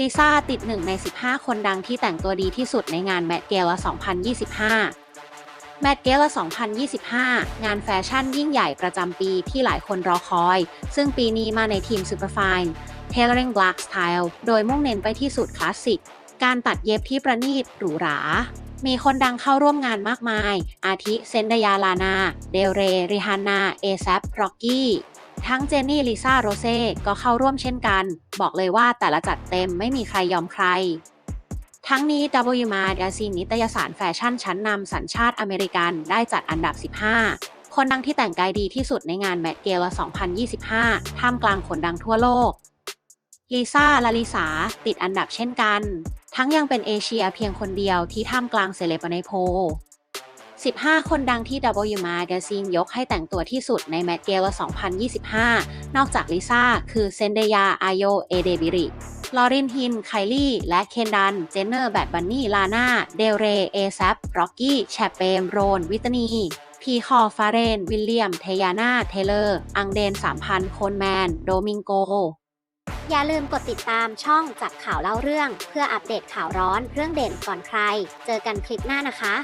ลิซ่าติดหนึ่งใน 15 คนดังที่แต่งตัวดีที่สุดในงานแมทเกล2025 แมทเกล2025 งานแฟชั่นยิ่งใหญ่ประจำปีที่หลายคนรอคอย ซึ่งปีนี้มาในทีม Superfine Tailoring Black Style โดยมุ่งเน้นไปที่สูตรคลาสสิก การตัดเย็บที่ประณีตหรูหรา มีคนดังเข้าร่วมงานมากมาย อาทิเซนดายาลานา เดลเร ริฮานา เอซร็อกกี้ ทั้งเจนนี่ลิซ่าโรเซ่ก็เข้าร่วมเช่นกัน บอกเลยว่าแต่ละจัดเต็มไม่มีใครยอมใคร ทั้งนี้ W Magazine นิตยสารแฟชั่นชั้นนำสัญชาติอเมริกันได้จัดอันดับ 15 คนดังที่แต่งกายดีที่สุดในงานแมทเกล2025 ท่ามกลางคนดังทั่วโลกลิซ่าแลาลิสาติดอันดับเช่นกัน ทั้งยังเป็นเอเชียเพียงคนเดียวที่ท่ามกลางเซเลบในโพ 15 คนดังที่ W Magazine ยกให้แต่งตัวที่สุดในแมทเกล2025 นอกจากลิซ่า คือเซนเดยาอายโยเอเดบิริลอรินฮิน ไคลี่ และเคนดัน เจนเนอร์แบดบันนี่ ลาน่า เดลเร เอซับร็อกกี้ แชปเปมโรน วิตนี พีคอฟาเรน วิลเลียม เทยาน่า เทเลอร์ อังเดน 3000 โคนแมน โดมิงโก อย่าลืมกดติดตามช่องจับข่าวเล่าเรื่อง เพื่ออัปเดตข่าวร้อนเรื่องเด่นก่อนใคร เจอกันคลิปหน้านะคะ